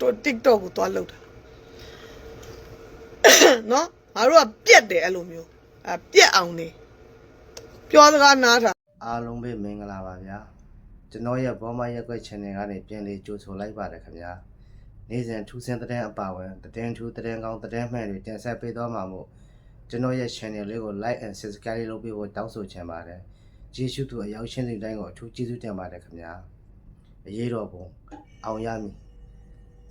တော့ TikTok ကိုသွားလောက်တာနော်ငါတို့ကပြက်တယ်အဲ့လိုမျိုးအပြက်အောင်နေပြောစကားနားတာအားလုံးပဲမင်္ဂလာပါဗျာကျွန်တော်ရဲ့ဘောမရက်ွက် channel ကနေပြန်လေးကြိုဆိုလိုက်ပါတယ်ခင်ဗျာနေ့စဉ်ထူးဆန်းတဲ့အပါဝင်သတင်းထူးသတင်းကောင်းသတင်းမှန်တွေတင်ဆက်ပေးသွားမှာမို့ကျွန်တော်ရဲ့ channel လေးကို like and subscribe လုပ်ပေးဖို့တောင်းဆိုချင်ပါတယ်ကျေးဇူးတူအရောက်ရှင်းတဲ့တိုင်းကိုအထူးကျေးဇူးတင်ပါတယ်ခင်ဗျာအရေးတော်ပုံအောင်ရမည်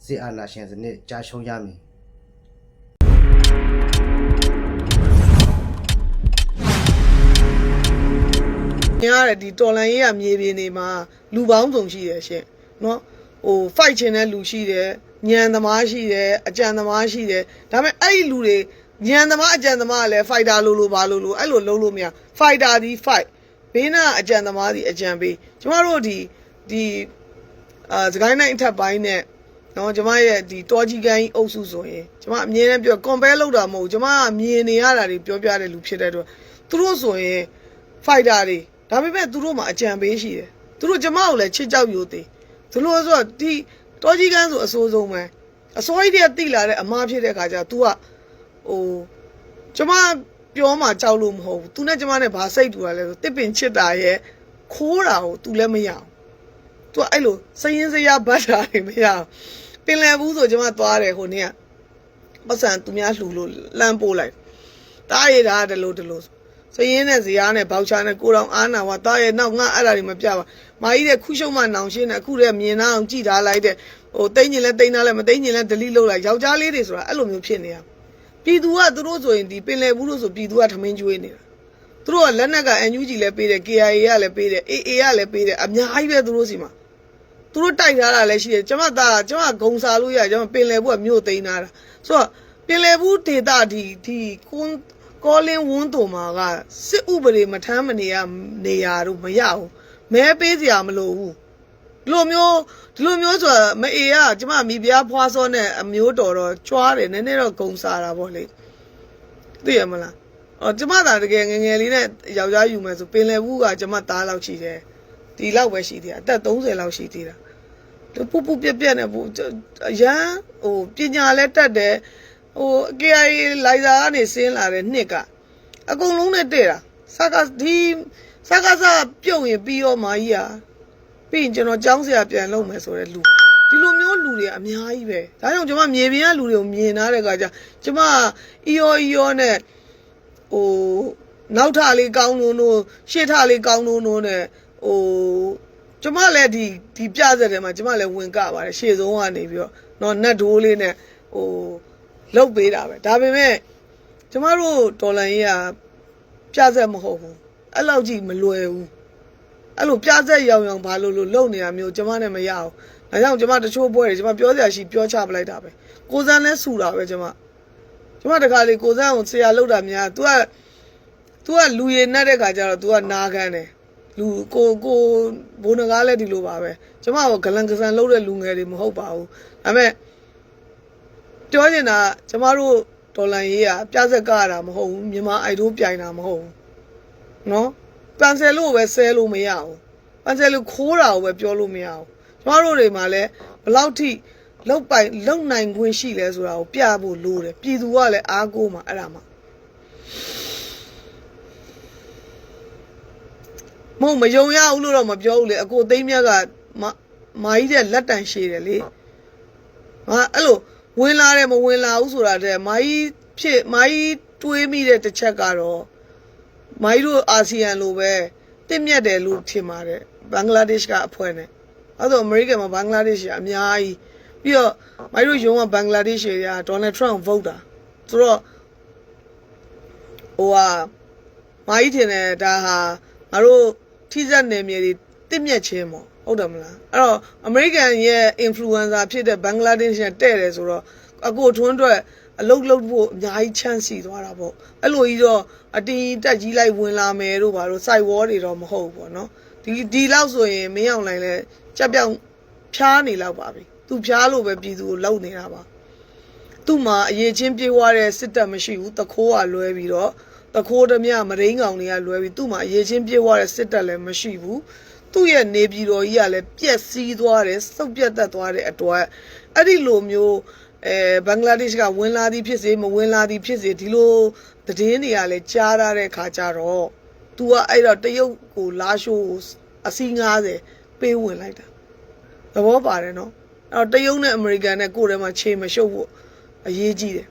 စေအာနာရှင်စနစ်ကြာရှုံးရမည်မြင်ရတယ်ဒီတော်လန်ရေးရမြေပြင်တွေမှာလူပေါင်းစုံရှိတယ်ရှင်နော်ဟို fight ချင်တဲ့လူရှိတယ်ညံသမားရှိတယ်အကြံသမားရှိတယ်ဒါပေမဲ့အဲ့ဒီလူတွေညံသမားအကြံသမားကလည်း fighter လို့လို့ဘာလို့လို့အဲ့လိုလုံးလို့မရ fighter ဒီ fight ဘေးနာအကြံသမားဒီအကြံပေးကျမတို့ဒီဒီအာစကိုင်းနိုင်အထက်ပိုင်းနဲ့ နော်ကျမရဲ့ဒီတောကြီးကိုင်းအုပ်စုဆိုရင်ကျမအမြင်နဲ့ပြော compare လုပ်တာမဟုတ်ဘူးကျမကမြင်နေရတာတွေပြောပြတဲ့လူဖြစ်တဲ့အတွက်သူတို့ဆိုရင် fighter တွေဒါပေမဲ့သူတို့မှာအကြံပေးရှိတယ်သူတို့ကျမကိုလည်းချစ်ကြောက်ယူသေးသူတို့ဆိုတော့ဒီတောကြီးကန်းဆိုအဆိုးဆုံးပဲအစိုးရတည်းတိလာတဲ့အမားဖြစ်တဲ့ခါကျ तू ကဟိုကျမပြောမှကြောက်လို့မဟုတ်ဘူး तू နဲ့ကျမနဲ့ဘာစိတ်တူတာလဲဆိုတစ်ပင်ချစ်တာရဲ့ခိုးတာကို तू လည်းမရအောင် तू ကအဲ့လိုစရင်စရာဘတ်တာတွေမရအောင်ပင်လယ်ဘူးဆိုကျမသွားတယ်ဟိုနေ့ကပတ်စံသူများလှူလို့လမ်းပို့လိုက်တားရတာတလို့တလို့ဆိုစရင်နဲ့ဇရာနဲ့ဘောက်ချာနဲ့ကိုတော်အားနာဝတာရဲ့နောက်ငါအဲ့ဒါတွေမပြပါမာကြီးတဲ့ခုရှုံမနောင်ရှင်းနဲ့အခုတဲ့မြင်နာအောင်ကြည်ထားလိုက်တဲ့ဟိုတိတ်ညင်လဲတိတ်နာလဲမတိတ်ညင်လဲဒလိလုပ်လိုက်ယောက်ျားလေးတွေဆိုတာအဲ့လိုမျိုးဖြစ်နေရပြည်သူကသူတို့ဆိုရင်ဒီပင်လယ်ဘူးလို့ဆိုပြည်သူကထမင်းကျွေးနေတာသူတို့ကလက်နက်က NUG လည်းပေးတယ် KIA ကလည်းပေးတယ် AA ကလည်းပေးတယ်အများကြီးပဲသူတို့စီမှာ သူတို့တိုက်ထားတာလည်းရှိတယ်ကျမသားကျမဂုံစားလို့ရကျမပင်လယ်ဘူးကမြို့သိမ်းထားတာဆိုတော့ပင်လယ်ဘူးဒေတာဒီဒီကွန်းကောလင်းဝန်းတုံမှာကစစ်ဥပဒေမထမ်းမနေရနေရတော့မရဘူးမဲပေးစရာမလိုဘူးဒီလိုမျိုးဒီလိုမျိုးဆိုတာမအေးကကျမမိဖုရားဖွားစောနဲ့အမျိုးတော်တော့ကြွားတယ်နည်းနည်းတော့ဂုံစားတာပေါ့လေသိရမလားအော်ကျမသာတကယ်ငယ်ငယ်လေးနဲ့ယောက်ျားယူမယ်ဆိုပင်လယ်ဘူးကကျမသားလောက်ရှိတယ် ဒီလောက်ပဲရှိသေးတယ်အသက်30လောက်ရှိသေးတာပူပူပြက်ပြက်နဲ့ပူအရန်ဟိုပညာလဲတက်တယ်ဟို KIA လိုက်စာကနေဆင်းလာတဲ့နှစ်ကအကုန်လုံးနဲ့တဲ့တာစကားဒီစကားစားပြုတ်ရင်ပြီးရောမာကြီးอ่ะပြီးရင်ကျွန်တော်ကြောင်းစရာပြန်လုပ်မယ်ဆိုတဲ့လူဒီလိုမျိုးလူတွေအများကြီးပဲဒါကြောင့်ကျွန်မမြေပြင်ကလူတွေကိုမြင်ထားတဲ့အခါကျကျွန်မအီယောအီယောနဲ့ဟိုနောက်ထလေးကောင်းလို့လို့ရှေ့ထလေးကောင်းလို့လို့နဲ့ ဟိုကျွန်မလည်းဒီဒီပြဆက်တယ်မှာကျွန်မလည်းဝင်ကပါတယ်ရှေ့ဆုံးကနေပြီးတော့နော်နတ်ဒိုးလေးနဲ့ဟို လုတ်ပေးတာပဲဒါပေမဲ့ကျမတို့ဒေါ်လာရေးကပြဆက်မဟုတ်ဘူးအဲ့လောက်ကြီးမလွယ်ဘူးအဲ့လိုပြဆက်ရောင်ရောင်ဘာလို့လို့လုံနေတာမျိုးကျမနဲ့မရအောင်ဒါကြောင့်ကျမတချို့ပွဲတွေကျမပြောစရာရှိပြောချပလိုက်တာပဲကိုစန်းလဲဆူတာပဲကျမကျမတခါလေကိုစန်းကိုဆရာလောက်တာများ तू က तू ကလူရည်နဲ့တဲ့ခါကျတော့ तू ကနာခံတယ် လူကိုကိုဘိုးနဂါးလည်းဒီလိုပါပဲကျမကဂလန်ကစန်လောက်တဲ့လူငယ်တွေမဟုတ်ပါဘူးဒါပေမဲ့ပြောချင်တာကျမတို့ဒေါ်လာရေးကပြဆက်ကရတာမဟုတ်ဘူးမြန်မာအိုက်ဒိုးပြိုင်တာမဟုတ်ဘူးနော်ပန်ဆယ်လို့ပဲဆဲလို့မရဘူးပန်ဆယ်လို့ခိုးတာကိုပဲပြောလို့မရဘူးကျမတို့တွေမှာလည်းဘယ်လောက်ထိလောက်ပိုင်လောက်နိုင်ခွင့်ရှိလဲဆိုတာကိုပြဖို့လိုတယ်ပြည်သူကလည်းအားကိုးမှာအဲ့ဒါမှ မဟုတ်မယုံရဘူးလို့တော့မပြောဘူးလေအကိုသိမ်းမြတ်ကမမာကြီးတဲ့လက်တန်ရှည်တယ်လေဟာအဲ့လိုဝင်လာတယ်မဝင်လာဘူးဆိုတာတဲ့မာကြီးဖြစ်မာကြီးတွေးမိတဲ့တစ်ချက်ကတော့မာကြီးတို့အာဆီယံလိုပဲတင့်မြတ်တယ်လို့ထင်ပါတယ်ဘင်္ဂလားဒေ့ရှ်ကအဖွဲ့နဲ့အဲ့တော့အမေရိကန်မှာဘင်္ဂလားဒေ့ရှ်ကအများကြီးပြီးတော့မာကြီးတို့ရုံးကဘင်္ဂလားဒေ့ရှ်တွေကဒေါ်နယ်ထရန့်ဗုတ်တာဆိုတော့ဟိုဟာမာကြီးထင်တယ်ဒါဟာငါတို့ ထိစက်နယ်မြေတွေတင့်မြတ်ချင်းပေါ့ဟုတ်တယ်မလားအဲ့တော့အမေရိကန်ရဲ့ influencer ဖြစ်တဲ့ဘင်္ဂလားဒေ့ရှ်နဲ့တဲ့တယ်ဆိုတော့အကိုထွန်းအတွက်အလုတ်လုတ်ဖို့အများကြီးချမ်းစီသွားတာပေါ့အဲ့လိုကြီးတော့အတီးတက်ကြီးလိုက်ဝင်လာမယ်တို့ဘာလို့ site war တွေတော့မဟုတ်ဘူးပေါ့နော်ဒီဒီလောက်ဆိုရင်မင်းအောင်နိုင်လဲကြက်ပြောင်ဖြားနေလောက်ပါပြီသူဖြားလို့ပဲပြည်သူကိုလောက်နေတာပါသူ့မှာအရေးချင်းပြေးွားတဲ့စစ်တပ်မရှိဘူးတခိုးကလွဲပြီးတော့ တခိုးဓမြမရင်းကောင်တွေကလွဲပြီးသူ့မှာအရေးချင်းပြေးွားတဲ့စစ်တပ်လည်းမရှိဘူးသူ့ရဲ့နေပြည်တော်ကြီးကလည်းပြက်စီးသွားတယ်စုပ်ပြတ်သက်သွားတဲ့အတွက်အဲ့ဒီလိုမျိုးအဲဘင်္ဂလားဒေ့ရှ်ကဝင်လာသည်ဖြစ်စေမဝင်လာသည်ဖြစ်စေဒီလိုသတင်းတွေကလည်းကြားရတဲ့ခါကျတော့ तू ကအဲ့တော့တရုတ်ကိုလာရှိုးအစီး90ပေးဝင်လိုက်တာသဘောပါတယ်နော်အဲ့တော့တရုတ်နဲ့အမေရိကန်နဲ့ကိုယ်ထဲမှာခြေမရှုပ်ဖို့အရေးကြီးတယ်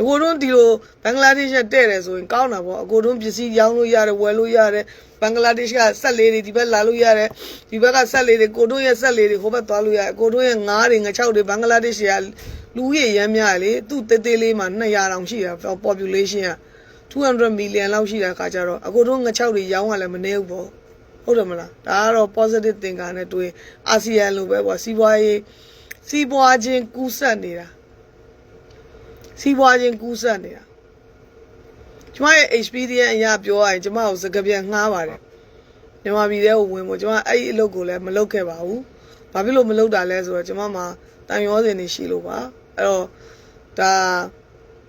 အကိုတို့ဒီလိုဘင်္ဂလားဒေ့ရှ်တဲ့တယ်ဆိုရင်ကောင်းတာပေါ့အကိုတို့ပစ္စည်းရောင်းလို့ရတယ်ဝယ်လို့ရတယ်ဘင်္ဂလားဒေ့ရှ်ကဆက်လေးတွေဒီဘက်လာလို့ရတယ်ဒီဘက်ကဆက်လေးတွေကိုတို့ရဲ့ဆက်လေးတွေဟိုဘက်သွားလို့ရတယ်အကိုတို့ရဲ့ငါးတွေငါးချောက်တွေဘင်္ဂလားဒေ့ရှ်ကလူဦးရေရမ်းများတယ်လေသူ့တေးသေးလေးမှာ200တောင်ရှိတာ population က200 million လောက်ရှိတဲ့အခါကျတော့အကိုတို့ငါးချောက်တွေရောင်းရလဲမနေဘူးပေါ့ဟုတ်တယ်မလားဒါကတော့ positive thinker နဲ့တွေ့အာဆီယံလိုပဲပေါ့စီးပွားရေးစီးပွားချင်းကူးဆက်နေတာ စီးပွားချင်းကူးဆက်နေတာကျမရဲ့ experience အရာပြောရရင်ကျမကိုစကားပြန်ငှားပါတယ်မြန်မာပြည်ထဲကိုဝင်ဖို့ကျမအဲ့ဒီအလုပ်ကိုလည်းမလုပ်ခဲ့ပါဘူးဘာဖြစ်လို့မလုပ်တာလဲဆိုတော့ကျမမှာတန်ရောစင်နေရှိလို့ပါအဲ့တော့ဒါ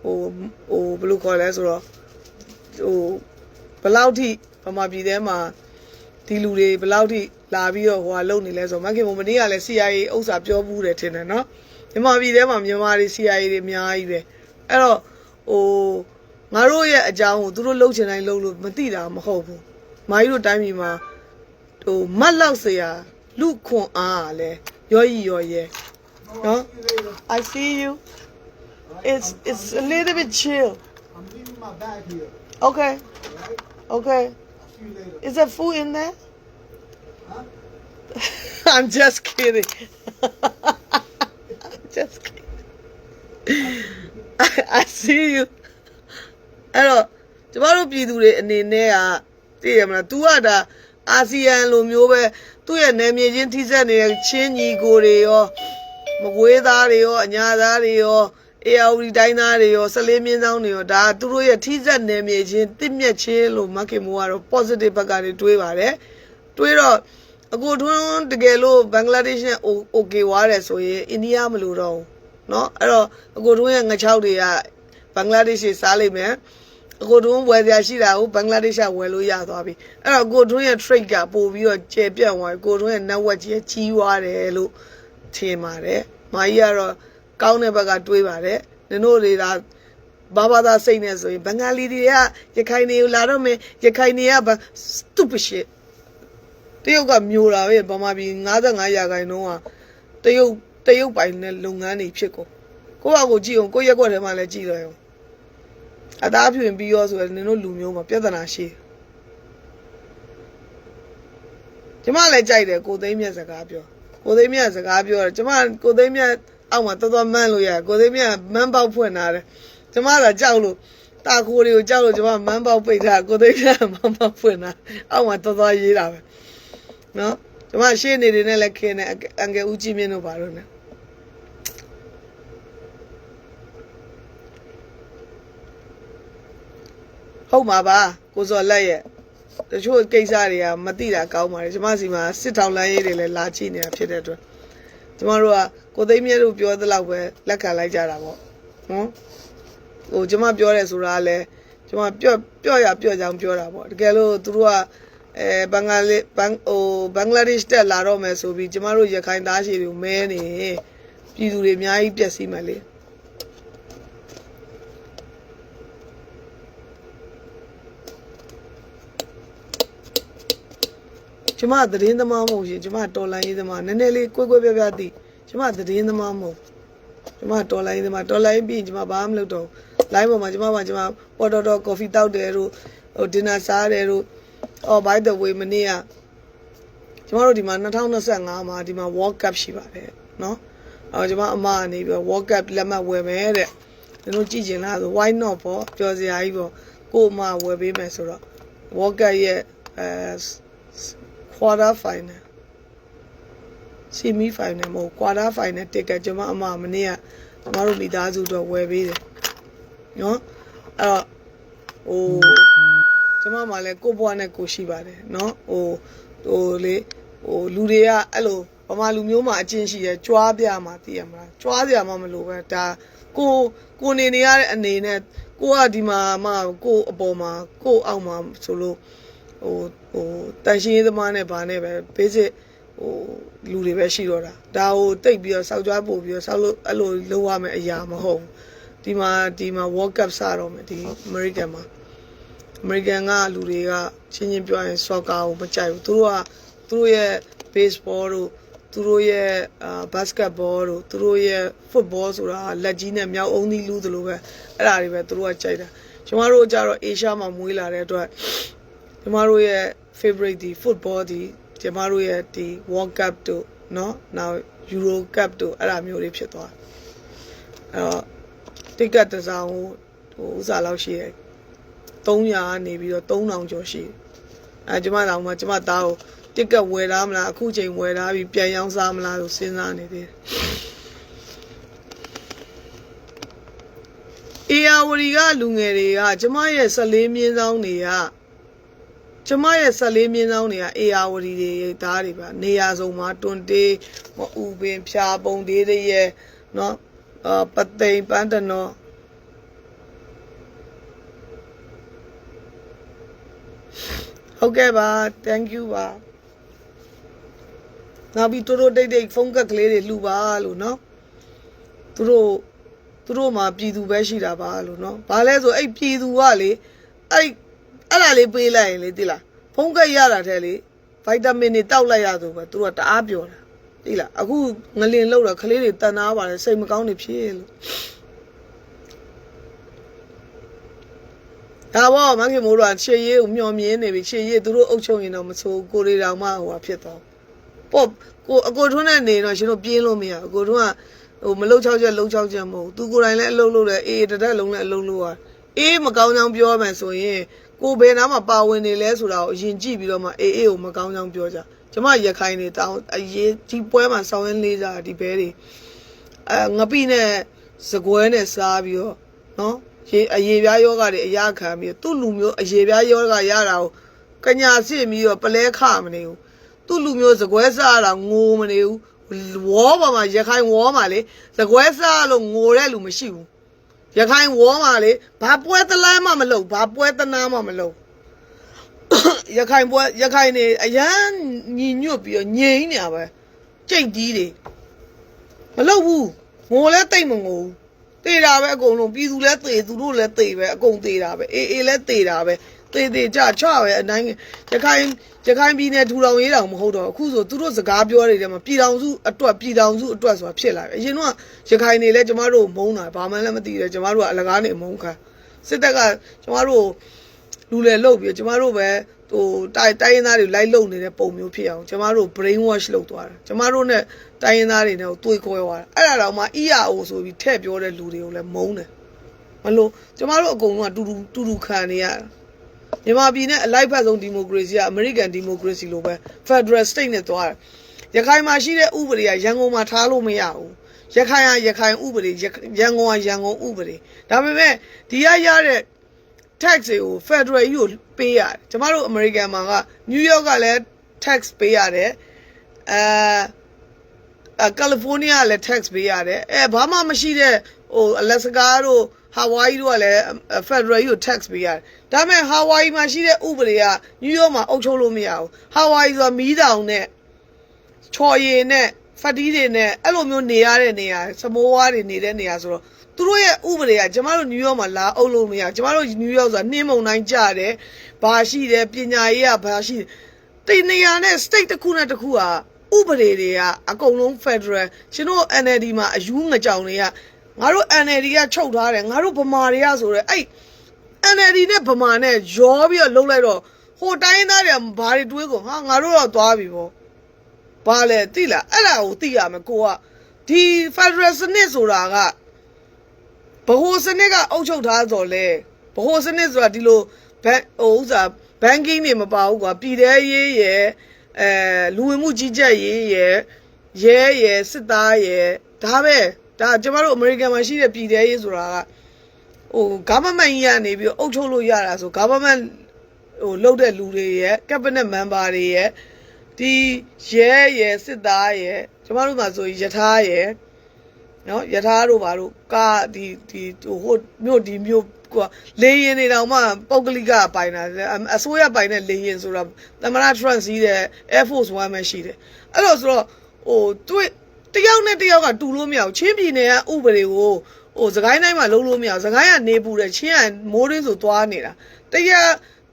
ဟိုဟိုဘယ်လိုခေါ်လဲဆိုတော့ဟိုဘယ်လောက်ထိဗမာပြည်ထဲမှာဒီလူတွေဘယ်လောက်ထိလာပြီးတော့ဟိုဟာလုပ်နေလဲဆိုတော့မခင်မမနေ့ကလည်း CIA ဥစ္စာပြောဘူးတယ်ထင်တယ်နော်မြန်မာပြည်ထဲမှာမြန်မာတွေ CIA တွေအများကြီးပဲ အဲ့တော့ဟိုငါတို့ရဲ့အကြောင်းကိုသူတို့လှုပ်ချင်တိုင်းလှုပ်လို့မသိတာမဟုတ်ဘူးမာကြီးတို့တိုင်းပြည်မှာဟိုမတ်လောက်စရာလူခွန်အားကလည်းရောရီရောရဲနော် I see you it's it's a little bit chill I'm my here okay okay is there food in there huh? I'm just kidding I'm just kidding I, I see you. အဲ့တော့ကျမတို့ပြည်သူတွေအနေနဲ့ကသိရမလား तू ကဒါအာဆီယံလိုမျိုးပဲသူ့ရဲ့နယ်မြေချင်းထိစပ်နေတဲ့ချင်းညီကိုတွေရောမကွေးသားတွေရောအညာသားတွေရောအေယာဝတီတိုင်းသားတွေရောဆလေးမြင်းဆောင်တွေရောဒါသူတို့ရဲ့ထိစပ်နယ်မြေချင်းတစ်မြက်ချင်းလို့မက်ခင်မိုးကတော့ positive ဘက်ကနေတွေးပါတယ်တွေးတော့အကိုထွန်းတကယ်လို့ဘင်္ဂလားဒေ့ရှ်နဲ့ okay ဝါတယ်ဆိုရင်အိန္ဒိယမလို့တော့ဘူး နော်အဲ့တော့အကိုတွန်းရဲ့ငချောက်တွေကဘင်္ဂလားဒေ့ရှ်စားလိမ့်မယ်အကိုတွန်းဝယ်စရာရှိတာကိုဘင်္ဂလားဒေ့ရှ်ကဝယ်လို့ရသွားပြီအဲ့တော့အကိုတွန်းရဲ့ trade ကပို့ပြီးတော့ကျယ်ပြန့်သွားပြီကိုတွန်းရဲ့ network ကြီးကြီးွားတယ်လို့ထင်ပါတယ်မာကြီးကတော့ကောင်းတဲ့ဘက်ကတွေးပါတယ်နင်တို့တွေဒါဘာဘာသာစိတ်နဲ့ဆိုရင်ဘင်္ဂလီတွေကရခိုင်တွေကိုလာတော့မယ်ရခိုင်တွေက stupid shit တရုတ်ကမျိုးလာပဲဗမာပြည်55ရာခိုင်နှုန်းကတရုတ် တရုတ်ပိုင်တဲ့လုပ်ငန်းတွေဖြစ်ကုန်ကိုယ့်ဘာကိုကြည့်အောင်ကိုယ့်ရက်ကွက်ထဲမှာလည်းကြည့်လိုက်အောင်အသားဖြူရင်ပြီးရောဆိုရင်နင်တို့လူမျိုးမှာပြဿနာရှိတယ်ကျမလည်းကြိုက်တယ်ကိုသိန်းမြတ်စကားပြောကိုသိန်းမြတ်စကားပြောတယ်ကျမကိုသိန်းမြတ်အောက်မှာတော်တော်မန်းလို့ရတယ်ကိုသိန်းမြတ်မန်းပေါက်ဖွင့်လာတယ်ကျမကကြောက်လို့တာခိုးတွေကိုကြောက်လို့ကျမမန်းပေါက်ပိတ်ထားကိုသိန်းမြတ်မန်းပေါက်ဖွင့်လာအောက်မှာတော်တော်ရေးတာပဲနော်ကျမရှေ့နေတွေနဲ့လည်းခင်းတယ်အငယ်ဦးကြီးမြင့်တို့ပါတော့ ਨੇ ဟုတ်မှာပါကိုစော်လက်ရဲ့တချို့ကိစ္စတွေကမသိတာကောင်းပါတယ်ကျမစီမှာစစ်ထောင်လမ်းရေးတွေလည်းလာကြည့်နေတာဖြစ်တဲ့အတွက်ကျမတို့ကကိုသိမ်းမြဲတို့ပြောသလောက်ပဲလက်ခံလိုက်ကြတာပေါ့ဟမ်ဟိုကျမပြောတယ်ဆိုတာကလည်းကျမပြော့ပြော့ရပြော့ကြောင်ပြောတာပေါ့တကယ်လို့သူတို့ကအဲဘင်္ဂလားဘန်ဟိုဘင်္ဂလားဒေ့ရှ်တက်လာတော့မယ်ဆိုပြီးကျမတို့ရခိုင်သားရှည်တွေမဲနေပြည်သူတွေအများကြီးပျက်စီးမယ်လေ ကျမသတင်းသမားမဟုတ်ရှင်ကျမတော်လိုင်းရေးသမားနည်းနည်းလေးကွဲကွဲပြားပြားသိကျမသတင်းသမားမဟုတ်ကျမတော်လိုင်းရေးသမားတော်လိုင်းပြီးရင်ကျမဘာမှမလုပ်တော့ဘူးလိုင်းပေါ်မှာကျမကကျမပေါ်တော်တော်ကော်ဖီတောက်တယ်တို့ဟိုဒင်နာစားတယ်တို့ အော် by the way မနေ့ကကျမတို့ဒီမှာ2025မှာဒီမှာ World Cup ရှိပါတယ်เนาะအော်ကျမအမကနေပြီး World Cup လက်မှတ်ဝယ်မယ်တဲ့ကျွန်တော်ကြည့်ချင်လားဆို why not ပေါ့ပြောစရာကြီးပေါ့ကို့အမဝယ်ပေးမယ်ဆိုတော့ World Cup ရဲ့အဲ quarter final ဆီမီဖိုင်နယ်မဟုတ် quarter final တက်ကကျမအမမနေ့ကကျမတို့မိသားစုအတွက်ဝယ်ပေးတယ်နော်အဲ့တော့ဟိုကျမမှလည်းကိုဘွားနဲ့ကိုရှိပါတယ်နော်ဟိုဟိုလေဟိုလူတွေကအဲ့လိုဗမာလူမျိုးမှာအကျင့်ရှိရကြွားပြမှာသိရမလားကြွားစရာမှမလိုပဲဒါကိုကိုနေနေရတဲ့အနေနဲ့ကိုကဒီမှာမှကိုအပေါ်မှာကိုအောက်မှာဆိုလို့ ဟိုဟိုတန်ရှင်းရေးသမားနဲ့ဗာနဲ့ပဲ basic ဟဟိုလူတွေပဲရှိတော့တာဒါကိုတိတ်ပြီးတော့စောက်ကြွားပို့ပြီးတော့စောက်လို့အဲ့လိုလုပ်ရမယ့်အရာမဟုတ်ဘူးဒီမှာဒီမှာ World Cup စတော့မယ်ဒီ American မှာ American ကလူတွေကချင်းချင်းပြောရင် soccer ကိုမကြိုက်ဘူးသူတို့ကသူတို့ရဲ့ baseball တို့သူတို့ရဲ့အာ basketball တို့သူတို့ရဲ့ football ဆိုတာလက်ကြီးနဲ့မြောက်အုံးသီးလူးသလိုပဲအဲ့ဒါတွေပဲသူတို့ကကြိုက်တာကျွန်တော်တို့ကြတော့ Asia မှာမွေးလာတဲ့အတွက် ကျွန်တော်တို့ရဲ့ favorite ဒီ football ဒီကျွန်တော်တို့ရဲ့ဒီ World Cup တို့เนาะနောက် Euro Cup တို့အဲ့ဒါမျိုးတွေဖြစ်သွားအဲ့တော့တိတ်ကတ်တစ်စောင်ဟိုဥစားလောက်ရှိရဲ့300ကနေပြီးတော့3000ကျော်ရှိတယ်အဲကျွန်မတောင်မှကျွန်မသားကိုတစ်ကတ်ဝယ်ထားမလားအခုချိန်ဝယ်ထားပြီးပြန်ရောင်းစားမလားလို့စဉ်းစားနေသေးတယ်အေယာဝတီကလူငယ်တွေကကျမရဲ့14မြင်းဆောင်တွေက ကျမရဲ့14မြင်းဆောင်တွေကအေယာဝတီတွေသားတွေပါနေရာစုံမှာတွန်တေးမဥပင်ဖြာပုံသေးတွေရဲ့နော်အာပသိမ်ပန်းတနော်ဟုတ်ကဲ့ပါ thank you ပါနောက်ပြီးတို့တို့တိတ်တိတ်ဖုန်းကက်ကလေးတွေလှူပါလို့နော်သူတို့သူတို့မှာပြည်သူပဲရှိတာပါလို့နော်ဘာလဲဆိုအဲ့ပြည်သူကလေအဲ့ အဲ့ဒါလေးပေးလိုက်ရင်လေတိလားဖုန်းကက်ရတာတဲ့လေဗိုက်တာမင်တွေတောက်လိုက်ရဆိုပဲသူတို့ကတအားပြောတာတိလားအခုငလင်လောက်တာကလေးတွေတန်နာပါလေစိတ်မကောင်းနေဖြစ်လို့ဒါဘောမခင်မိုးတို့ကခြေရည်ကိုမျောမြင်းနေပြီခြေရည်သူတို့အုပ်ချုပ်ရင်တော့မဆိုးကိုရီတောင်မှဟိုဟာဖြစ်သွားပေါ့ကိုအကိုထွန်းနဲ့နေတော့ရှင်တို့ပြင်းလို့မရဘူးအကိုထွန်းကဟိုမလုံချောက်ချက်လုံချောက်ချက်မဟုတ်ဘူးသူကိုယ်တိုင်လည်းအလုပ်လုပ်တယ်အေးတတက်လုံးလည်းအလုပ်လုပ်ရအေးမကောင်းကြောင်ပြောမယ်ဆိုရင် ကိုဘယ်နားမှာပါဝင်နေလဲဆိုတာကိုအရင်ကြည့်ပြီးတော့မှအေးအေးကိုမကောင်းကြောင်ပြောကြကျမရခိုင်နေတောင်းအရေးဒီပွဲမှာဆောင်းရင်းလေးစားဒီဘဲတွေအဲငပိနဲ့စကွဲနဲ့စားပြီးတော့နော်ရေအရေပြားယောဂတွေအရခံပြီးသူ့လူမျိုးအရေပြားယောဂရတာကိုကညာစစ်ပြီးတော့ပလဲခမနေဘူးသူ့လူမျိုးစကွဲစားတာငိုမနေဘူးဝေါပါမှာရခိုင်ဝေါမှာလေစကွဲစားလို့ငိုတဲ့လူမရှိဘူး ရခိုင်ဝေါမှာလေဘာပွဲတလန်းမှမလုပ်ဘာပွဲတနာမှမလုပ်ရခိုင်ပွဲရခိုင်နေအရန်ညီညွတ်ပြီးတော့ငြိမ်နေရပဲကြိတ်တီးတွေမလုပ်ဘူးငိုလဲတိတ်မငိုဘူးတေတာပဲအကုန်လုံးပြည်သူလဲတေသူတို့လဲတေပဲအကုန်တေတာပဲအေးအေးလဲတေတာပဲ တေတေကြချပဲအတိုင်းရခိုင်ရခိုင်ပြည်နယ်ထူထောင်ရေးတောင်မဟုတ်တော့အခုဆိုသူတို့စကားပြောနေတဲ့မှာပြည်တော်စုအတွက်ပြည်တော်စုအတွက်ဆိုတာဖြစ်လာပြီအရင်တော့ရခိုင်နေလဲကျမတို့မုန်းတာဘာမှလည်းမသိတယ်ကျမတို့ကအလကားနေမုန်းခံစစ်တပ်ကကျမတို့လူလေလုတ်ပြီးကျမတို့ပဲဟိုတိုင်းတိုင်းရင်းသားတွေလိုက်လုံနေတဲ့ပုံမျိုးဖြစ်အောင်ကျမတို့ brain wash လုပ်သွားတာကျမတို့ ਨੇ တိုင်းရင်းသားတွေနဲ့တွေးခွဲသွားတာအဲ့ဒါတော့မှ ERO ဆိုပြီးထည့်ပြောတဲ့လူတွေကိုလည်းမုန်းတယ်မလို့ကျမတို့အကုန်လုံးကတူတူတူတူခံနေရတာ မြန်မာပြည်နဲ့အလိုက်ဖက်ဆုံးဒီမိုကရေစီကအမေရိကန်ဒီမိုကရေစီလိုပဲ Federal State နဲ့သွားတယ်ရခိုင်မှာရှိတဲ့ဥပဒေကရန်ကုန်မှာထားလို့မရဘူးရခိုင်ကရခိုင်ဥပဒေရန်ကုန်ကရန်ကုန်ဥပဒေဒါပေမဲ့ဒီရရတဲ့ tax တွေကို federal ကြီးကိုပေးရတယ်ကျမတို့ American မှာက New York ကလည်း tax ပေးရတယ်အဲအဲ California ကလည်း tax ပေးရတယ်အဲဘာမှမရှိတဲ့ဟို Alaska တို့ Hawaii တို့ကလည်း federal ကြီးကို tax ပေးရတယ်ဒါပေမဲ့ Hawaii မှာရှိတဲ့ဥပဒေက New York မှာအုပ်ချုပ်လို့မရဘူး Hawaii ဆိုတာမီးတောင်နဲ့ချော်ရည်နဲ့ဖတ်တီးတွေနဲ့အဲ့လိုမျိုးနေရတဲ့နေရာစမိုးဝါးတွေနေတဲ့နေရာဆိုတော့သူတို့ရဲ့ဥပဒေကကျမတို့နယူးယောက်မှာလာအုပ်လို့မရကျမတို့နယူးယောက်ဆိုတာနှင်းမုန်တိုင်းကြတယ်ဘာရှိတယ်ပညာရေးကဘာရှိတယ်တိတ်နေရာနဲ့ state တစ်ခုနဲ့တစ်ခုဟာဥပဒေတွေကအကုန်လုံး federal ရှင်တို့ NLD မှာအယူငကြောင်တွေက ငါတို့ NLD ကချုပ်ထားတယ်ငါတို့ဗမာတွေကဆိုတော့အဲ့ NLD နဲ့ဗမာနဲ့ရောပြီးတော့လှုပ်လိုက်တော့ဟိုတိုင်းသားတွေကဘာတွေတွေးကုန်ဟာငါတို့တော့သွားပြီပေါ့ဘာလဲသိလားအဲ့ဒါကိုသိရမယ်ကိုကဒီ Federal စနစ်ဆိုတာကဗဟိုစနစ်ကအုပ်ချုပ်ထားတော့လေဗဟိုစနစ်ဆိုတာဒီလိုဘန်ဟိုဥစား banking တွေမပါဘူးကွာပြည်သေးရေးရယ်အဲလူဝင်မှုကြီးကြပ်ရေးရယ်ရဲရယ်စစ်သားရယ်ဒါပဲ ဒါကျမတို့ American မှာရှိတဲ့ပြည်သေးရေးဆိုတာကဟို government ကြီးကနေပြီးတော့အုပ်ချုပ်လို့ရတာဆို government ဟိုလုပ်တဲ့လူတွေရယ် cabinet member တွေရယ်ဒီရဲရယ်စစ်သားရယ်ကျမတို့မှာဆိုရင်ယထာရယ်နော်ယထာတို့ဘာတို့ကားဒီဒီဟိုဟိုမြို့ဒီမြို့ကွာလေရင်တွေတောင်မှပုတ်ကလိကပိုင်တာအအစိုးရပိုင်တဲ့လေရင်ဆိုတာသမရ trans စီးတဲ့ Air Force One ပဲရှိတယ်အဲ့တော့ဆိုတော့ဟိုတွေ့ တယောက်နဲ့တယောက်ကတူလို့မရဘူးချင်းပြည်နယ်ကဥပဒေကိုဟိုစကိုင်းတိုင်းမှာလုံးလို့မရဘူးစကိုင်းကနေပူတယ်ချင်းကမိုးရင်းဆိုသွားနေတာတရ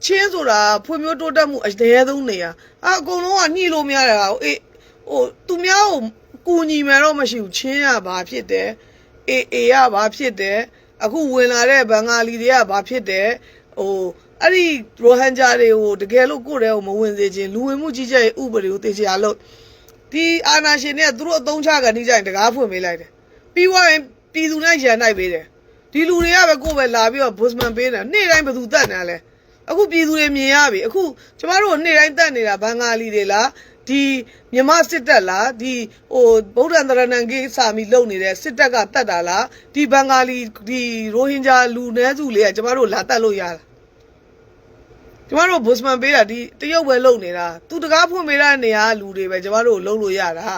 ချင်းဆိုတာဖွံ့ဖြိုးတိုးတက်မှုအသေးဆုံးနေရအအကုန်လုံးကညှိလို့မရတာဟိုအေးဟိုသူများကိုကူညီမယ်တော့မရှိဘူးချင်းကဘာဖြစ်တယ်အေးအေးကဘာဖြစ်တယ်အခုဝင်လာတဲ့ဘင်္ဂါလီတွေကဘာဖြစ်တယ်ဟိုအဲ့ဒီရိုဟန်ဂျာတွေကိုတကယ်လို့ကိုယ့်တဲကိုမဝင်စေခြင်းလူဝင်မှုကြီးကြပ်ရေးဥပဒေကိုသိချင်ရလို့ ဒီအာနာရှင်တွေကသူတို့အသုံးချကနေကြရင်တကားဖွင့်ပေးလိုက်တယ်ပြီးသွားရင်ပြည်သူနဲ့ရန်နိုင်ပေးတယ်ဒီလူတွေကပဲကိုယ်ပဲလာပြီးတော့ဘုစမန်ပေးတယ်နေ့တိုင်းဘယ်သူတတ်နေလဲအခုပြည်သူတွေမြင်ရပြီအခုကျမတို့နေ့တိုင်းတတ်နေတာဘင်္ဂါလီတွေလားဒီမြမစစ်တပ်လားဒီဟိုဗုဒ္ဓံတရဏံကိစာမီလုံနေတဲ့စစ်တပ်ကတတ်တာလားဒီဘင်္ဂါလီဒီရိုဟင်ဂျာလူနည်းစုလေးကကျမတို့လာတတ်လို့ရတာ ကျမတို့ဘုစမန်ပေးတာဒီတရုတ်ပဲလုံနေတာသူတကားဖွင့်ပေးတဲ့နေရာကလူတွေပဲကျမတို့လုံလို့ရတာ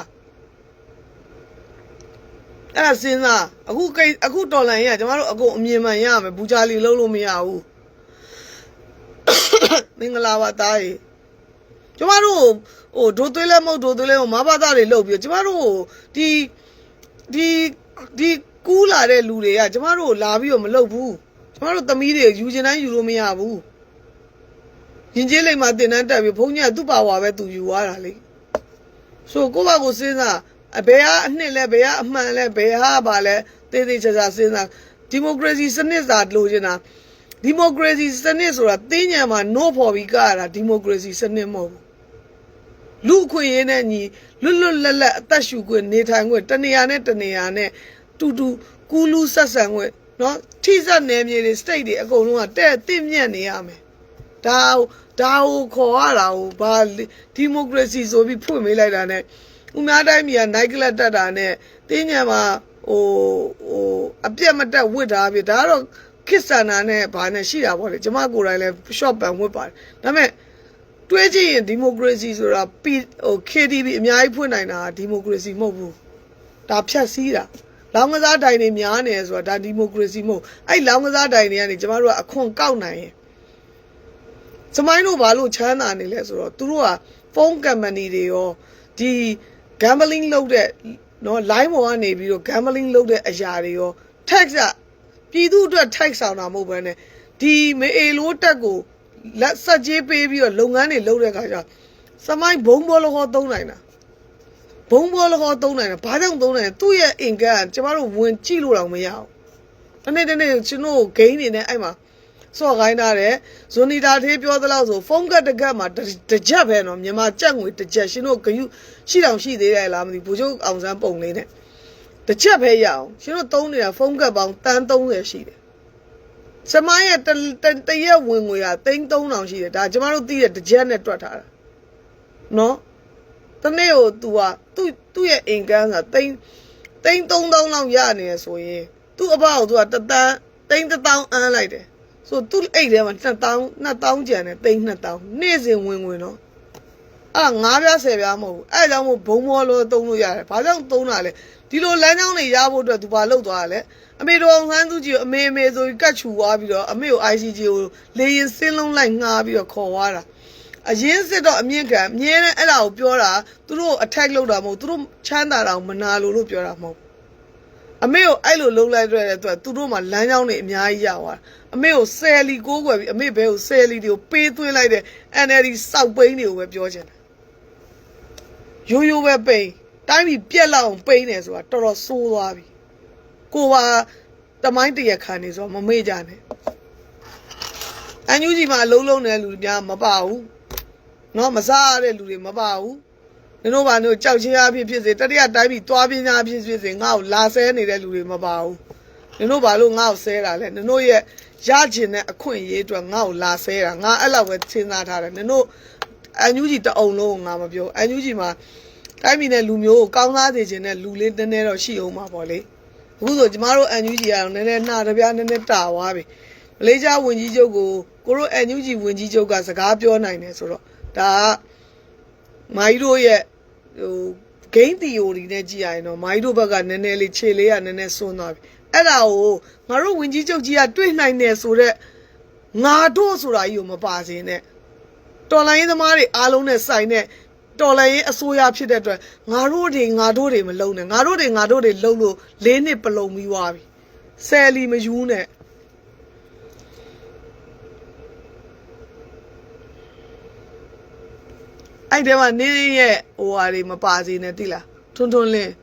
အဲ့ဒါစဉ်းစားအခုကိတ်အခုတော်လန်ကြီးကကျမတို့အကုန်အမြင်မှန်ရမယ်ဘူချာလီလုံလို့မရဘူးမင်္ဂလာပါသားရေကျမတို့ဟိုဒိုသွေးလဲမဟုတ်ဒိုသွေးလဲမဟုတ်မဘာသာတွေလုံပြီးတော့ကျမတို့ဒီဒီဒီကူးလာတဲ့လူတွေကကျမတို့လာပြီးတော့မလုံဘူးကျမတို့သမီးတွေယူချင်တိုင်းယူလို့မရဘူး ယဉ်ကျေးလိမ်မှာတင်တန်းတက်ပြီးဘုန်းကြီးကသူ့ပါဝါပဲသူယူသွားတာလေဆိုကိုယ့်ဘကိုစဉ်းစားအဘယ်ဟာအနှစ်လဲဘယ်ဟာအမှန်လဲဘယ်ဟာပါလဲသေသေးချာချာစဉ်းစားဒီမိုကရေစီစနစ်သာလိုချင်တာဒီမိုကရေစီစနစ်ဆိုတာတင်းညံမှာ no ဖော်ပြီးကရတာဒီမိုကရေစီစနစ်မဟုတ်ဘူးလူအခွင့်အရေးနဲ့ညီလွတ်လွတ်လပ်လပ်အသက်ရှူခွင့်နေထိုင်ခွင့်တနေရာနဲ့တနေရာနဲ့တူတူကူးလူဆက်ဆံခွင့်နော်ထိစပ်နယ်မြေတွေ state တွေအကုန်လုံးကတဲ့တင့်မြတ်နေရမယ် ဒါဒါကိုခေါ်ရတာကိုဘာဒီမိုကရေစီဆိုပြီးဖွင့်ပေးလိုက်တာ ਨੇ ဥများတိုင်းပြည်ကနိုင်ကလတ်တက်တာ ਨੇ တင်းညံမှာဟိုဟိုအပြက်မတက်ဝစ်တာပြဒါကတော့ခစ်ဆန္ဒနဲ့ဘာနဲ့ရှိတာပေါ့လေကျမကိုယ်တိုင်လည်း short ပန်ဝစ်ပါတယ်ဒါပေမဲ့တွေးကြည့်ရင်ဒီမိုကရေစီဆိုတာပီဟို KTV အများကြီးဖွင့်နိုင်တာဒီမိုကရေစီမဟုတ်ဘူးဒါဖြတ်စည်းတာလောင်းကစားတိုင်တွေများနေဆိုတာဒါဒီမိုကရေစီမဟုတ်အဲ့လောင်းကစားတိုင်တွေကနေကျမတို့ကအခွန်ကောက်နိုင်ရင် စမိုင်းတို့ဘာလို့ချမ်းသာနေလဲဆိုတော့သူတို့ကဖုန်းကမ်ပဏီတွေရောဒီ gambling လုပ်တဲ့နော် line ပေါ်ကနေပြီးတော့ gambling လုပ်တဲ့အရာတွေရော tax ကပြည်သူအတွက် tax ဆောင်တာမဟုတ်ဘဲနဲ့ဒီမေအေလိုတက်ကိုလက်ဆက်ကြေးပေးပြီးတော့လုပ်ငန်းတွေလုပ်တဲ့အခါကျစမိုင်းဘုံဘောလဟောသုံးနိုင်တာဘုံဘောလဟောသုံးနိုင်တာဘာကြောင့်သုံးနိုင်လဲသူ့ရဲ့ income ကကျမတို့ဝင်ကြည့်လို့တော့မရဘူးတနေ့တနေ့ကျွန်တော်ဂိမ်းနေနဲ့အဲ့မှာ စော့ခိုင်းထားတယ်ဇွန်နီတာသေးပြောသလောက်ဆိုဖုန်းကတ်တကတ်မှာတစ်ကြက်ပဲနော်မြန်မာကြက်ငွေတစ်ကြက်ရှင်တို့ဂယုရှိတောင်ရှိသေးတယ်လားမသိဘူးဘူချုပ်အောင်စမ်းပုံလေးနဲ့တစ်ကြက်ပဲရအောင်ရှင်တို့သုံးနေတာဖုန်းကတ်ပေါင်းတန်း30ရှိတယ်စမိုင်းရဲ့တရက်ဝင်ငွေက3000ရှိတယ်ဒါကျမတို့သိတဲ့တစ်ကြက်နဲ့တွက်ထားတာနော်တနေ့ကို तू ကသူ့သူ့ရဲ့ income ကတိန်းတိန်း3000လောက်ရနေရဆိုရင်သူ့အဘကို तू ကတသန်းတိန်း1000အန်းလိုက်တယ် ဆိုသူ့အိတ်ထဲမှာ2000 2000ကျန်တယ်တိန်း2000နေ့စဉ်ဝင်ဝင်တော့အဲ့ငါးပြားဆယ်ပြားမဟုတ်ဘူးအဲ့ကြောင့်မို့ဘုံမောလို့သုံးလို့ရတယ်ဘာကြောင့်သုံးတာလဲဒီလိုလမ်းကြောင်းတွေရဖို့အတွက်သူဘာလုပ်သွားတာလဲအမေတော်ဟန်းသူကြီးကိုအမေအမေဆိုပြီးကတ်ချူသွားပြီးတော့အမေကို ICG ကိုလေရင်စင်းလုံးလိုက်ငှားပြီးတော့ခေါ်သွားတာအရင်စစ်တော့အမြင့်ကံအမြဲတမ်းအဲ့ဒါကိုပြောတာသူတို့ attack လုပ်တာမဟုတ်သူတို့ချမ်းသာတာကိုမနာလို့လို့ပြောတာမဟုတ် အမေကိုအဲ့လိုလုံးလိုက်တဲ့အတွက်သူတို့မှလမ်းကြောင်းတွေအများကြီးရသွားတာအမေကိုဆယ်လီကိုးကွယ်ပြီးအမေဘဲကိုဆယ်လီတွေကိုပေးသွင်းလိုက်တဲ့ NLD စောက်ပိန်းတွေကိုပဲပြောချင်တယ်ရိုးရိုးပဲပိန်းတိုင်းပြည်ပြက်လောက်အောင်ပိန်းနေဆိုတာတော်တော်ဆိုးသွားပြီကိုပါတမိုင်းတရခံနေဆိုတော့မမေ့ကြနဲ့အန်ယူဂျီမှာအလုံးလုံးနေတဲ့လူတွေများမပါဘူးเนาะမစားရတဲ့လူတွေမပါဘူး နင်တို့ဘာလို့ကြောက်ချင်းအဖြစ်ဖြစ်စေတတိယတိုင်းပြီးသွားပြင်းများဖြစ်ဖြစ်စေငါ့ကိုလာဆဲနေတဲ့လူတွေမပါဘူးနင်တို့ဘာလို့ငါ့ကိုဆဲတာလဲနင်တို့ရဲ့ရကျင်တဲ့အခွင့်အရေးအတွက်ငါ့ကိုလာဆဲတာငါအဲ့လောက်ပဲစဉ်းစားထားတယ်နင်တို့အန်ယူဂျီတအုံလုံးကိုငါမပြောအန်ယူဂျီမှာတိုင်းပြည်နဲ့လူမျိုးကိုကောင်းစားစေခြင်းနဲ့လူလေးနည်းနည်းတော့ရှိအောင်ပါပေါ့လေအခုဆိုကျမတို့အန်ယူဂျီကတော့နည်းနည်းနှာတပြားနည်းနည်းတာသွားပြီမလေးရှားဝင်ကြီးချုပ်ကိုကိုတို့အန်ယူဂျီဝင်ကြီးချုပ်ကစကားပြောနိုင်တယ်ဆိုတော့ဒါက မိုင်းတို့ရဲ့ဟိုဂိမ်းသီယိုရီနဲ့ကြည့်ရရင်တော့မိုင်းတို့ဘက်ကနည်းနည်းလေးခြေလေးကနည်းနည်းစွန်းသွားပြီအဲ့ဒါကိုငါတို့ဝင်ကြီးချုပ်ကြီးကတွေ့နိုင်တယ်ဆိုတော့ငါတို့ဆိုတာကြီးကိုမပါစေနဲ့တော်လိုင်းရေးသမားတွေအားလုံးနဲ့ဆိုင်တဲ့တော်လိုင်းရေးအစိုးရဖြစ်တဲ့အတွက်ငါတို့တွေငါတို့တွေမလုံနဲ့ငါတို့တွေငါတို့တွေလုံလို့လေးနှစ်ပလုံပြီးသွားပြီဆယ်လီမယူနဲ့ အဲ့ဒီမှာနင်းရဲ့ဟိုဟာတွေမပါစေနဲ့တိလားထွန်းထွန်းလင်း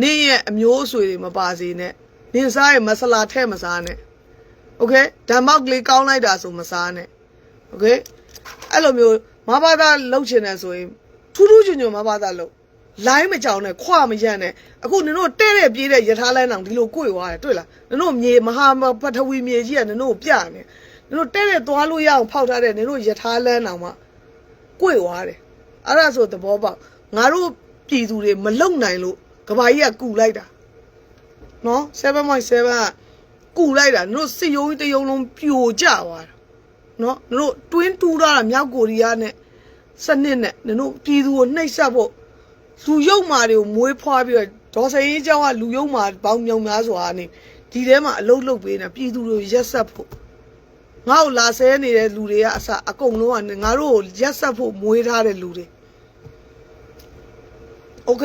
နင်းရဲ့အမျိုးအဆွေတွေမပါစေနဲ့နင်းစားရဲ့မဆလာထဲ့မစားနဲ့โอเคဓမ္မောက်ကလေးကောင်းလိုက်တာဆိုမစားနဲ့โอเคအဲ့လိုမျိုးမဘာသာလှုပ်ချင်တယ်ဆိုရင်ထူးထူးချွန်ချွန်မဘာသာလှုပ်လိုင်းမကြောင်နဲ့ခွမရန့်နဲ့အခုနင်တို့တဲ့တဲ့ပြေးတဲ့ယထာလိုင်းအောင်ဒီလိုကိုွေသွားတယ်တွေ့လားနင်တို့မြေမဟာပထဝီမြေကြီးကနင်တို့ပြနေနင်တို့တဲ့တဲ့သွားလို့ရအောင်ဖောက်ထားတဲ့နင်တို့ယထာလန်းအောင်မှ ကိုယ်ွားတယ်အဲ့ဒါဆိုသဘောပေါက်ငါတို့ပြည်သူတွေမလုံနိုင်လို့ကဘာကြီးကကူလိုက်တာနော်7.7ကကူလိုက်တာတို့စစ်ရုံးတရုံလုံးပြိုကျသွားတာနော်တို့တွင်းတူးတာမြောက်ကိုရီးယားနဲ့စနစ်နဲ့တို့ပြည်သူကိုနှိပ်စက်ဖို့လူယုံမာတွေကိုမွေးဖွားပြီးတော့ဒေါ်စရင်ကျောင်းကလူယုံမာပေါင်းမြုံများစွာနေဒီထဲမှာအလုတ်လုတ်ပေးနေပြည်သူတွေကိုရက်ဆက်ဖို့ ငါ့ကိုလာဆဲနေတဲ့လူတွေကအစအကုန်လုံးကငါတို့ကိုရက်ဆက်ဖို့မွေးထားတဲ့လူတွေโอเค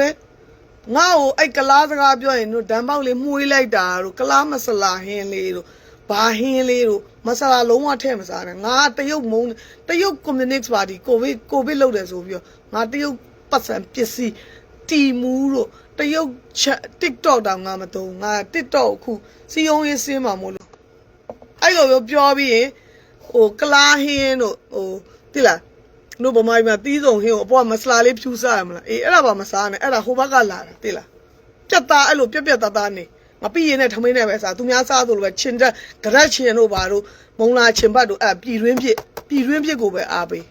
ငါ့ကိုအဲ့ကလားစကားပြောရင်တို့ဓာန်ပေါက်လေးမှုေးလိုက်တာတို့ကလားမဆလာဟင်းလေးတို့ဘာဟင်းလေးတို့မဆလာလုံးဝထည့်မစားနဲ့ငါတရုတ်မုံတရုတ်ကွန်မြူနစ်ပါတီကိုဗစ်ကိုဗစ်လုပ်တယ်ဆိုပြီးတော့ငါတရုတ်ပတ်စံပစ္စည်းတီမူးတို့တရုတ်ချက် TikTok တောင်ငါမသုံးငါ TikTok အခုစီယုံရေးစင်းမှာမို့လို့ အဲ့လိုမျိုးပြောပြီးရင်ဟိုကလားဟင်းတို့ဟိုတိလားတို့ဗမာပြည်မှာတီးစုံဟင်းကိုအပေါ်ကမဆလာလေးဖြူစားရမလားအေးအဲ့ဒါပါမစားနဲ့အဲ့ဒါဟိုဘက်ကလာတာတိလားပြတ်သားအဲ့လိုပြက်ပြက်သားသားနေမပြီးရင်နဲ့ထမင်းနဲ့ပဲစားသူများစားသလိုပဲချင်တဲ့ကြရက်ချင်တို့ဘာတို့မုံလာချင်ဘတ်တို့အဲ့ပြည်တွင်းဖြစ်ပြည်တွင်းဖြစ်ကိုပဲအားပေး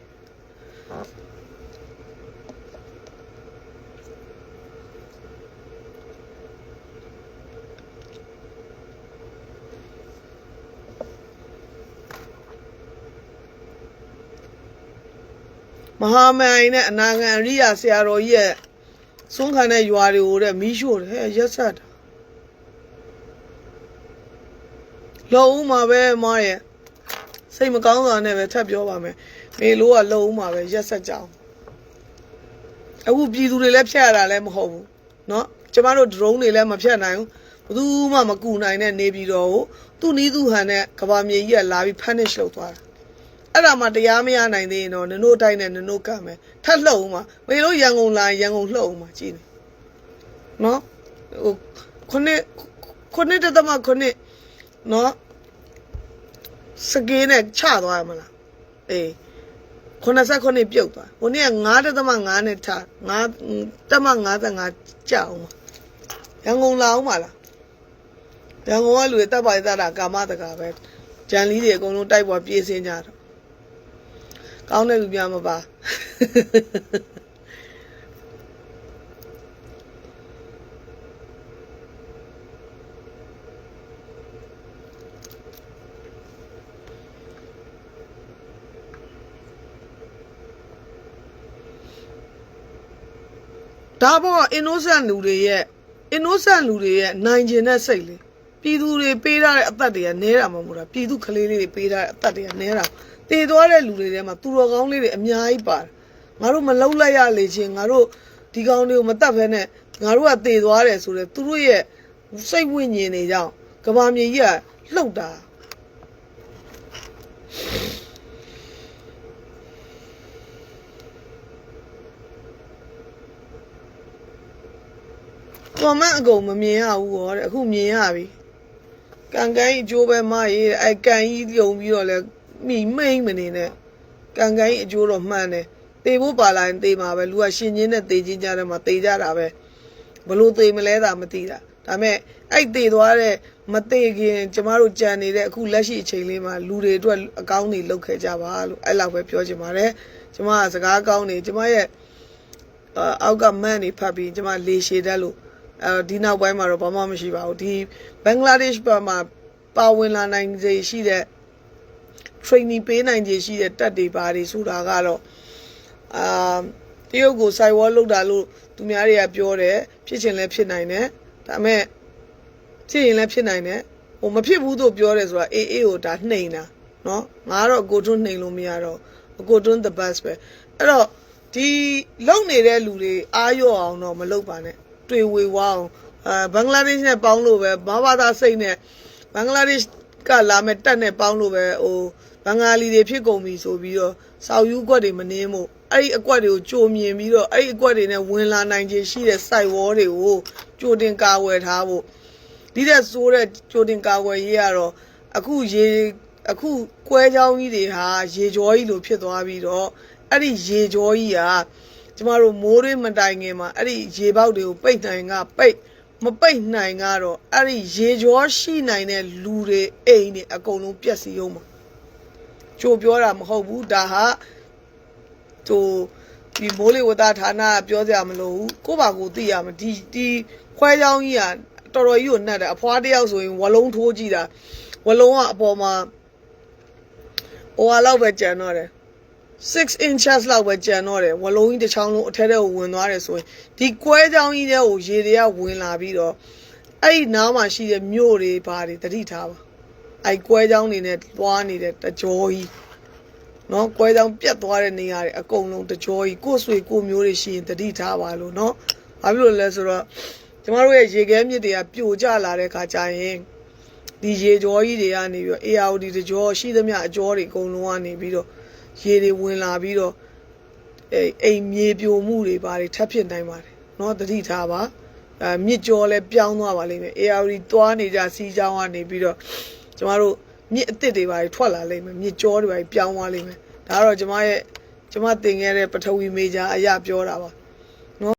မဟာမိုင်နဲ့အနာဂံအရိယာဆရာတော်ကြီးရဲ့စွန့်ခံတဲ့ရွာတွေကိုတဲ့မီးရှို့တယ်ဟဲ့ရက်ဆက်တာလုံဦးမှာပဲမရဲ့စိတ်မကောင်းစွာနဲ့ပဲထပ်ပြောပါမယ်မေလိုကလုံဦးမှာပဲရက်ဆက်ကြအောင်အခုပြည်သူတွေလည်းဖျက်ရတာလည်းမဟုတ်ဘူးเนาะကျမတို့ drone တွေလည်းမဖျက်နိုင်ဘူးဘယ်သူမှမကူနိုင်တဲ့နေပြည်တော်ကိုသူ့နီးသူ့ဟန်နဲ့ကဘာမြေကြီးကလာပြီး punish လုပ်သွားတာ အဲ့ဒါမှတရားမရနိုင်သေးရင်တော့နင်တို့တိုင်းနဲ့နင်တို့ကမယ်ထပ်လှုပ်ဦးမှာမေလို့ရန်ကုန်လာရင်ရန်ကုန်လှုပ်ဦးမှာကြည့်နေနော်ဟိုခုနှစ်ခုနှစ်တသမခုနှစ်နော်စကေးနဲ့ချသွားရမလားအေးခုနှစ်ဆက်ခုနှစ်ပြုတ်သွားဟိုနေ့က9တသမ9နဲ့ထား9တမ55ကြောက်အောင်ရန်ကုန်လာအောင်မလားရန်ကုန်ကလူတွေတပ်ပါရတာကာမတကာပဲဂျန်လီတွေအကုန်လုံးတိုက်ပေါ်ပြေးစင်းကြတော့ ကောင်းတဲ့လူများမပါဒါပေါ့ innocent လူတွေရဲ့ innocent လူတွေရဲ့နိုင်ကျင်တဲ့စိတ်လေပြည်သူတွေပေးထားတဲ့အသက်တွေကနဲတာမဟုတ်ဘူးလားပြည်သူကလေးလေးတွေပေးထားတဲ့အသက်တွေကနဲတာ တည်သွားတဲ့လူတွေထဲမှာသူတော်ကောင်းလေးတွေအများကြီးပါတယ်ငါတို့မလှုပ်လိုက်ရလေချင်းငါတို့ဒီကောင်တွေကိုမတတ်ဘဲနဲ့ငါတို့ကတည်သွားတယ်ဆိုတော့သူတို့ရဲ့စိတ်ဝိညာဉ်တွေကြောင့်ကဘာမြေကြီးကလှုပ်တာကွန်မန့်အကုန်မမြင်ရဘူးဟောတဲ့အခုမြင်ရပြီကန်ကိုင်းအကျိုးပဲမရေးတဲ့အဲကန်ကြီးပြုံပြီးတော့လဲ မိမိမ့်မနေနဲ့ကန်ကိုင်းအကျိုးတော့မှန်တယ်တေဖို့ပါလာရင်တေမှာပဲလူကရှင်ချင်းနဲ့တေချင်းကြတယ်မှာတေကြတာပဲဘလို့တေမလဲတာမသိတာဒါမဲ့အဲ့တေသွားတဲ့မတေခင်ကျမတို့ကြံနေတဲ့အခုလက်ရှိအချိန်လေးမှာလူတွေအတွက်အကောင်းတွေလုပ်ခဲ့ကြပါလို့အဲ့လောက်ပဲပြောချင်ပါတယ်ကျမကစကားကောင်းနေကျမရဲ့အာအောက်ကမန့်နေဖတ်ပြီးကျမလေရှည်တတ်လို့အဲဒီနောက်ပိုင်းမှာတော့ဘာမှမရှိပါဘူးဒီဘင်္ဂလားဒေ့ရှ်ဘက်မှာပါဝင်လာနိုင်စေရှိတဲ့ training ပေးနိုင်ခြေရှိတဲ့တက်တွေပါတယ်ဆိုတာကတော့အာတရုတ်ကိုစိုက်ဝေါ်လောက်တာလို့သူများတွေကပြောတယ်ဖြစ်ချင်လဲဖြစ်နိုင်တယ်ဒါပေမဲ့ဖြစ်ရင်လည်းဖြစ်နိုင်တယ်ဟိုမဖြစ်ဘူးလို့ပြောတယ်ဆိုတာအေးအေးကိုဒါနှိမ်တာနော်ငါကတော့အကိုတွန်းနှိမ်လို့မရတော့အကိုတွန်း the best ပဲအဲ့တော့ဒီလုံနေတဲ့လူတွေအားရော့အောင်တော့မလုပ်ပါနဲ့တွေ့ဝေဝအောင်အဲဘင်္ဂလားဒေ့ရှ်နဲ့ပေါင်းလို့ပဲဘာဘာသာစိတ်နဲ့ဘင်္ဂလားဒေ့ရှ်ကလာမဲ့တက်နဲ့ပေါင်းလို့ပဲဟို ဘင်္ဂါလီတွေဖြစ်ကုန်ပြီဆိုပြီးတော့စောက်ယူကွက်တွေမနှင်းမို့အဲ့ဒီအကွက်တွေကိုကြိုမြင်ပြီးတော့အဲ့ဒီအကွက်တွေနဲ့ဝင်လာနိုင်ခြင်းရှိတဲ့ site wall တွေကိုကြိုတင်ကာဝယ်ထားဖို့ဒီတဲ့ဆိုးတဲ့ကြိုတင်ကာကွယ်ရေးကတော့အခုရေအခုကွဲချောင်းကြီးတွေဟာရေကြောကြီးလိုဖြစ်သွားပြီးတော့အဲ့ဒီရေကြောကြီးကကျမတို့မိုးရင်းမတိုင်ခင်မှာအဲ့ဒီရေပေါက်တွေကိုပိတ်နိုင်ကပိတ်မပိတ်နိုင်ကတော့အဲ့ဒီရေကြောရှိနိုင်တဲ့လူတွေအိမ်တွေအကုန်လုံးပြက်စီအောင်မှာ ကြိုပြောတာမဟုတ်ဘူးဒါဟာဟိုဒီမိုးလေဝသဌာနကပြောစရာမလိုဘူးကိုယ့်ဘာကိုယ်သိရမှာဒီဒီခွဲချောင်းကြီးကတော်တော်ကြီးကိုနှက်တယ်အဖွားတယောက်ဆိုရင်ဝလုံးထိုးကြည့်တာဝလုံးကအပေါ်မှာဟိုဟာလောက်ပဲကျန်တော့တယ်6 inches လောက်ပဲကျန်တော့တယ်ဝလုံးကြီးတစ်ချောင်းလုံးအထက်ထဲကိုဝင်သွားတယ်ဆိုရင်ဒီကွဲချောင်းကြီးထဲကိုရေတွေကဝင်လာပြီးတော့အဲ့ဒီနားမှာရှိတဲ့မြို့တွေဘာတွေတတိထားပါ အဲ့ကွဲချောင်းနေနဲ့သွားနေတဲ့တကြောကြီးနော်ကွဲချောင်းပြတ်သွားတဲ့နေရာတွေအကုန်လုံးတကြောကြီးကိုဆွေကိုမျိုးတွေရှိရင်တတိထားပါလို့နော်ဘာဖြစ်လို့လဲဆိုတော့ကျမတို့ရဲ့ရေခဲမြစ်တွေကပြိုကျလာတဲ့ခါကျရင်ဒီရေကြောကြီးတွေကနေပြီးတော့ ARD တကြောရှိသမျှအကြောတွေအကုန်လုံးကနေပြီးတော့ရေတွေဝင်လာပြီးတော့အဲအိမ်မြေပြိုမှုတွေပါတယ်ထပ်ဖြစ်နိုင်ပါတယ်နော်တတိထားပါအဲမြစ်ကြောလဲပြောင်းသွားပါလိမ့်မယ် ARD သွားနေကြစီးကြောင်းကနေပြီးတော့ ကျမတို့မြစ်အစ်စ်တွေဘာတွေထွက်လာလိမ့်မယ်မြစ်ကြောတွေဘာတွေပြောင်းသွားလိမ့်မယ်ဒါကတော့ကျမရဲ့ကျမသင်ခဲ့တဲ့ပထဝီမေဂျာအရာပြောတာပါ